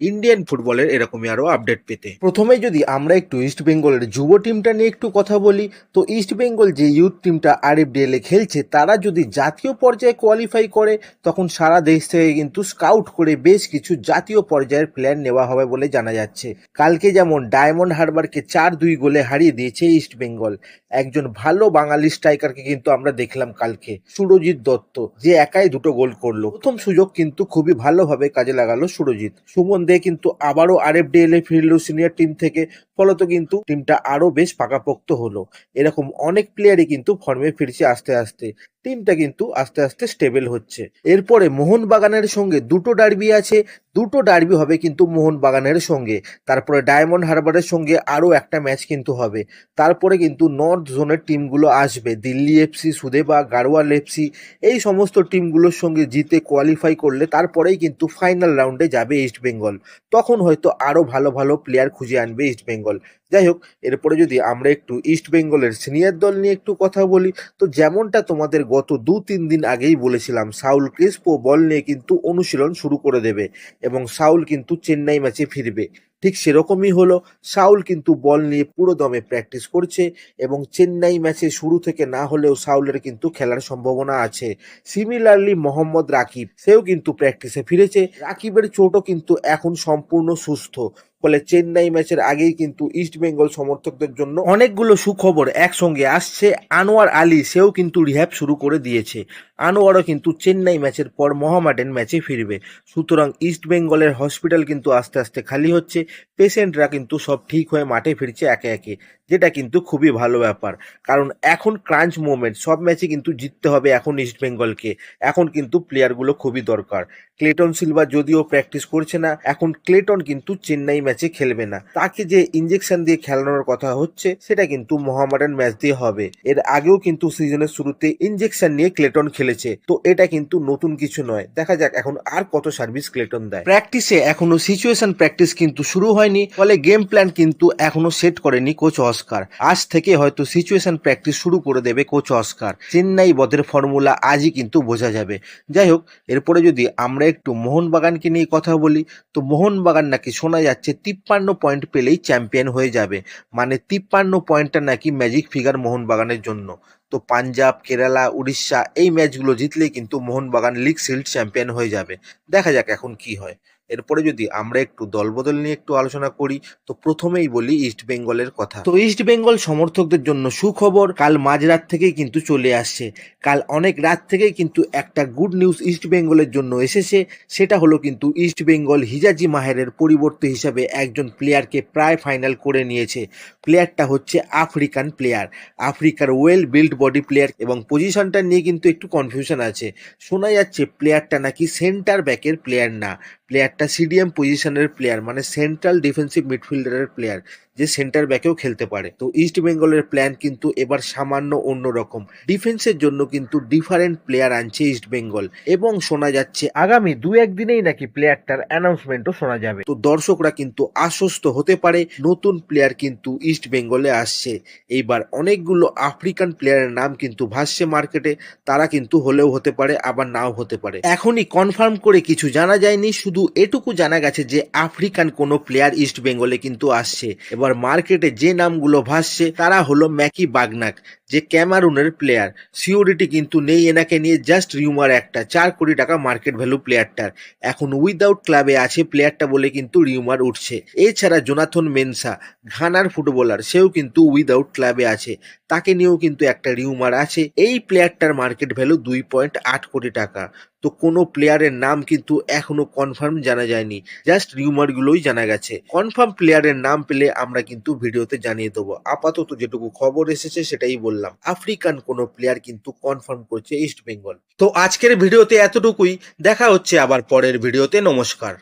Indian ফুটবলের এরকমই আরও আপডেট পেতে। প্রথমে যদি আমরা একটু ইস্ট বেঙ্গলের যুব টিমটা নিয়ে একটু কথা বলি, তো ইস্ট বেঙ্গল যে ইউথ টিমটা আরএফডিএল এ খেলছে, তারা যদি জাতীয় পর্যায়ে কোয়ালিফাই করে, তখন সারা দেশ থেকে কিন্তু স্কাউট করে বেশ কিছু জাতীয় পর্যায়ের প্লেয়ার নেওয়া হবে বলে জানা যাচ্ছে। কালকে যেমন ডায়মন্ড হারবারকে চার দুই গোলে হারিয়ে দিয়েছে ইস্ট বেঙ্গল একজন ভালো বাঙালি স্ট্রাইকারকে কিন্তু আমরা দেখলাম কালকে, সুরজিৎ দত্ত, যে একাই দুটো গোল করল। প্রথম সুযোগ কিন্তু খুবই ভালোভাবে কাজে লাগালো সুরজিৎ। সুমন দে কিন্তু আবারও আর আরএফডিএল এ ফিরল সিনিয়র টিম থেকে। ফলত কিন্তু টিমটা আরও বেশ পাকাপোক্ত হলো। এরকম অনেক প্লেয়ারই কিন্তু ফর্মে ফিরছে আস্তে আস্তে। টিমটা কিন্তু আস্তে আস্তে স্টেবল হচ্ছে। এরপরে মোহনবাগানের সঙ্গে দুটো ডার্বি আছে, দুটো ডার্বি হবে কিন্তু মোহনবাগানের সঙ্গে। তারপরে ডায়মন্ড হারবারের সঙ্গে আরও একটা ম্যাচ কিন্তু হবে। তারপরে কিন্তু নর্থ জোনের টিমগুলো আসবে। দিল্লি এফসি সুদেবা, গাড়োয়াল এফসি এই সমস্ত টিমগুলোর সঙ্গে জিতে কোয়ালিফাই করলে তারপরেই কিন্তু ফাইনাল রাউন্ডে যাবে ইস্ট বেঙ্গল তখন হয়তো আরও ভালো ভালো প্লেয়ার খুঁজে আনবে ইস্ট বেঙ্গল যাই হোক, এরপরে যদি আমরা একটু ইস্ট বেঙ্গলের সিনিয়র দল নিয়ে একটু কথা বলি, তো যেমনটা তোমাদের গত দু তিন দিন আগেই বলেছিলাম, সাউল ক্রিস্পো বল নিয়ে কিন্তু অনুশীলন শুরু করে দেবে এবং সাউল কিন্তু চেন্নাই ম্যাচে ফিরবে। ঠিক সেরকমই হলো। সাউল কিন্তু বল নিয়ে পুরো দমে প্র্যাকটিস করছে এবং চেন্নাই ম্যাচে শুরু থেকে না হলেও সাউলের কিন্তু খেলার সম্ভাবনা আছে। সিমিলারলি মোহাম্মদ রাকিব, সেও কিন্তু প্র্যাকটিসে ফিরেছে। রাকিবের চোটও কিন্তু এখন সম্পূর্ণ সুস্থ। ফলে চেন্নাই ম্যাচের আগেই কিন্তু ইস্ট বেঙ্গল সমর্থকদের জন্য অনেকগুলো সুখবর একসঙ্গে আসছে। আনোয়ার আলী, সেও কিন্তু রিহ্যাব শুরু করে দিয়েছে। আনোয়ারও কিন্তু চেন্নাই ম্যাচের পর মহামাডেন ম্যাচে ফিরবে। সুতরাং ইস্ট বেঙ্গলের হসপিটাল কিন্তু আস্তে আস্তে খালি হচ্ছে। পেশেন্টরা কিন্তু সব ঠিক হয়ে মাঠে ফিরছে একে একে, যেটা কিন্তু খুবই ভালো ব্যাপার। কারণ এখন ক্রাঞ্চ মোমেন্ট সব ম্যাচে কিন্তু জিততে হবে এখন ইস্ট বেঙ্গলকে এখন কিন্তু প্লেয়ারগুলো খুবই দরকার। ক্লেটন সিলভা যদিও প্র্যাকটিস করছে না, এখন ক্লেটন কিন্তু চেন্নাই ম্যাচে খেলবে না। তাকে যে ইঞ্জেকশন দিয়ে খেলানোর কথা হচ্ছে, সেটা কিন্তু মহামাডান ম্যাচ দিয়ে হবে। এর আগেও কিন্তু সিজনের শুরুতে ইঞ্জেকশন নিয়ে ক্লেটন খেলেছে। তো এটা কিন্তু নতুন কিছু নয়। দেখা যাক এখন আর কত সার্ভিস ক্লেটন দেয়। প্র্যাকটিসে এখনও সিচুয়েশন প্র্যাকটিস কিন্তু শুরু হয়নি, ফলে গেম প্ল্যান কিন্তু এখনও সেট করেনি কোচ অস্কার আজ থেকে হয়তো সিচুয়েশন প্র্যাকটিস শুরু করে দেবে কোচ অস্কার চেন্নাই বধের ফর্মুলা আজই কিন্তু বোঝা যাবে। যাই হোক, এরপরে যদি আমরা একটু মোহনবাগানকে নিয়ে কথা বলি, তো মোহনবাগান নাকি শোনা যাচ্ছে তিপ্পান্ন পয়েন্ট পেলেই চ্যাম্পিয়ন হয়ে যাবে। মানে তিপ্পান্ন পয়েন্টটা নাকি ম্যাজিক ফিগার মোহনবাগানের জন্য। তো পাঞ্জাব, কেরালা, উড়িষ্যা এই ম্যাচগুলো জিতলেই কিন্তু মোহনবাগান লিগ শিল্ড চ্যাম্পিয়ন হয়ে যাবে। দেখা যাক এখন কি হয়। এরপরে যদি আমরা একটু দলবদল নিয়ে একটু আলোচনা করি, তো প্রথমেই বলি ইস্ট বেঙ্গলের কথা। তো ইস্ট বেঙ্গল সমর্থকদের জন্য সুখবর, কাল মাঝরাত থেকেই কিন্তু চলে আসছে। কাল অনেক রাত থেকেই কিন্তু একটা গুড নিউজ ইস্ট বেঙ্গলের জন্য এসেছে। সেটা হলো কিন্তু ইস্ট বেঙ্গল হিজাজি মাহেরের পরিবর্তে হিসাবে একজন প্লেয়ারকে প্রায় ফাইনাল করে নিয়েছে। প্লেয়ারটা হচ্ছে আফ্রিকান প্লেয়ার আফ্রিকার ওয়েল বিল্ড বডি প্লেয়ার এবং পজিশনটা নিয়ে কিন্তু একটু কনফিউশন আছে। শোনা যাচ্ছে প্লেয়ারটা নাকি সেন্টার ব্যাকের প্লেয়ার না। প্লেয়ারটা সিডিএম পজিশনের প্লেয়ার মানে সেন্ট্রাল ডিফেন্সিভ মিডফিল্ডারের প্লেয়ার যে সেন্টার ব্যাকেও খেলতে পারে। তো ইস্ট বেঙ্গলের প্ল্যান কিন্তু এবার সামান্য অন্যরকম। ডিফেন্সের জন্য কিন্তু ডিফারেন্ট প্লেয়ার আনছে ইস্ট বেঙ্গল এবং শোনা যাচ্ছে আগামী দু একদিনেই নাকি প্লেয়ারটার অ্যানাউন্সমেন্টও শোনা যাবে। তো দর্শকরা কিন্তু আশ্বস্ত হতে পারে, নতুন প্লেয়ার কিন্তু ইস্ট বেঙ্গলে আসছে। এইবার অনেকগুলো আফ্রিকান প্লেয়ারের নাম কিন্তু ভাসছে মার্কেটে তারা কিন্তু হলেও হতে পারে, আবার নাও হতে পারে। এখনই কনফার্ম করে কিছু জানা যায়নি, শুধু এটুকু জানা গেছে যে আফ্রিকান কোনো প্লেয়ার ইস্ট বেঙ্গলে কিন্তু আসছে। এবার মার্কেটে যে নামগুলো ভাসছে তারা হলো ম্যাকি বাগনাক। যে ক্যামারুনের প্লেয়ার সিওরিটি কিন্তু নেই এনাকে নিয়ে জাস্ট রিউমার একটা, চার কোটি টাকা মার্কেট ভ্যালু প্লেয়ারটার এখন উইদাউট ক্লাবে আছে প্লেয়ারটা বলে কিন্তু রিউমার উঠছে। এছাড়া জোনাথন মেনসা, ঘানার ফুটবলার সেও কিন্তু উইদাউট ক্লাবে আছে। তাকে নিয়েও কিন্তু একটা রিউমার আছে। এই প্লেয়ারটার মার্কেট ভ্যালু দুই পয়েন্ট আট কোটি টাকা। তো কোনো প্লেয়ারের নাম কিন্তু এখনও কনফার্ম জানা যায়নি। জাস্ট রিউমারগুলোই জানা গেছে। কনফার্ম প্লেয়ারের নাম পেলে আমরা কিন্তু ভিডিওতে জানিয়ে দেবো। আপাতত যেটুকু খবর এসেছে সেটাই বললাম আফ্রিকান কোনো প্লেয়ার কিন্তু কনফার্ম করছে ইস্ট বেঙ্গল তো আজকের ভিডিওতে এতটুকুই, দেখা হচ্ছে আবার পরের ভিডিওতে, নমস্কার।